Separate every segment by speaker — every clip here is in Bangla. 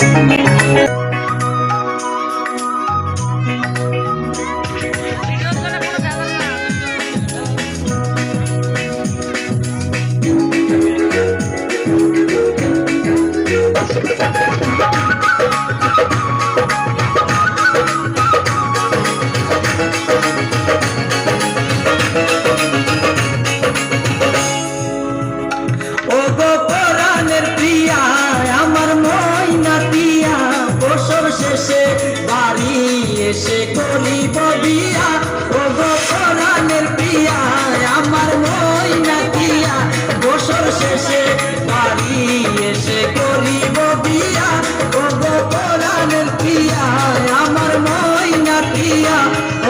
Speaker 1: Thank you. শেষে বাড়ি এসে করিব বিয়া। ও গো কোরআনের আমার ময়না প্রিয়া বছর শেষে বাড়ি এসে করিব বিয়া। ও গো কোরআনের প্রিয়া, আমার মই না ও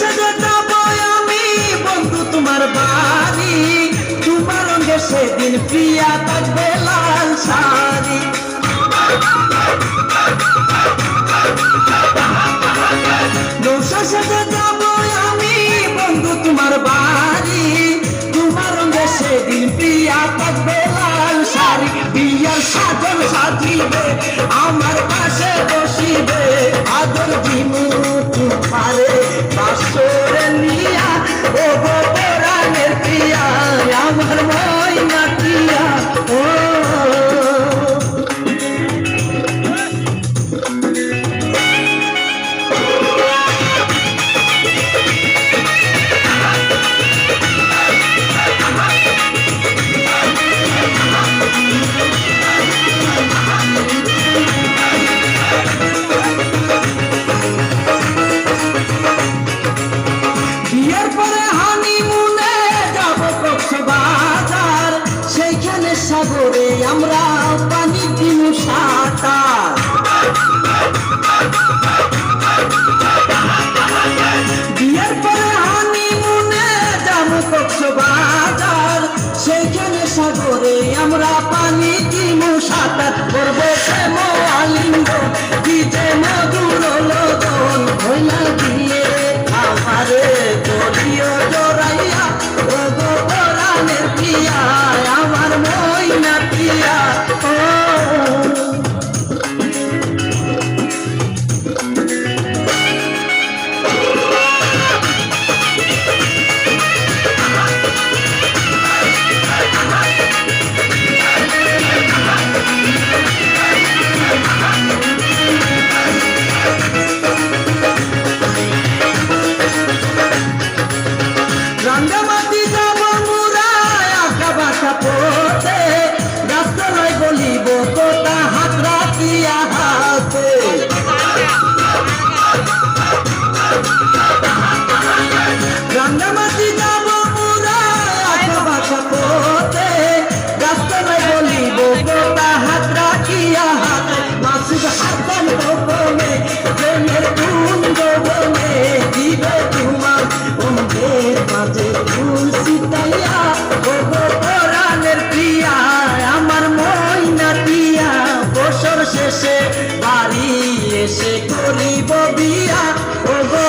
Speaker 1: নৌশাসে যাব আমি, বন্ধু তোমার বাড়ি। তোমার রঙে সেদিন প্রিয়া থাকবে লাল শাড়ি। নৌশাসে যাব আমি, বন্ধু তোমার বাড়ি। তোমার রঙে সেদিন প্রিয়া থাকবে লাল শাড়ি। বিয়ার সাজন সাজিবে, আমার পাশে বসিবে, আদর দিমু পারে বিয়ের পরে হানিমুনে যাব কক্সবাজার। সেইখানে সাগরে আমরা পানি দিন সাঁতার। বিয়ের পরে হানিমুনে যাব কক্সবাজার। সেইখানে সাগরে আমরা পানি দিন সাঁতার করব। শেষে বাড়ি এসে করিব বিয়া। ও গো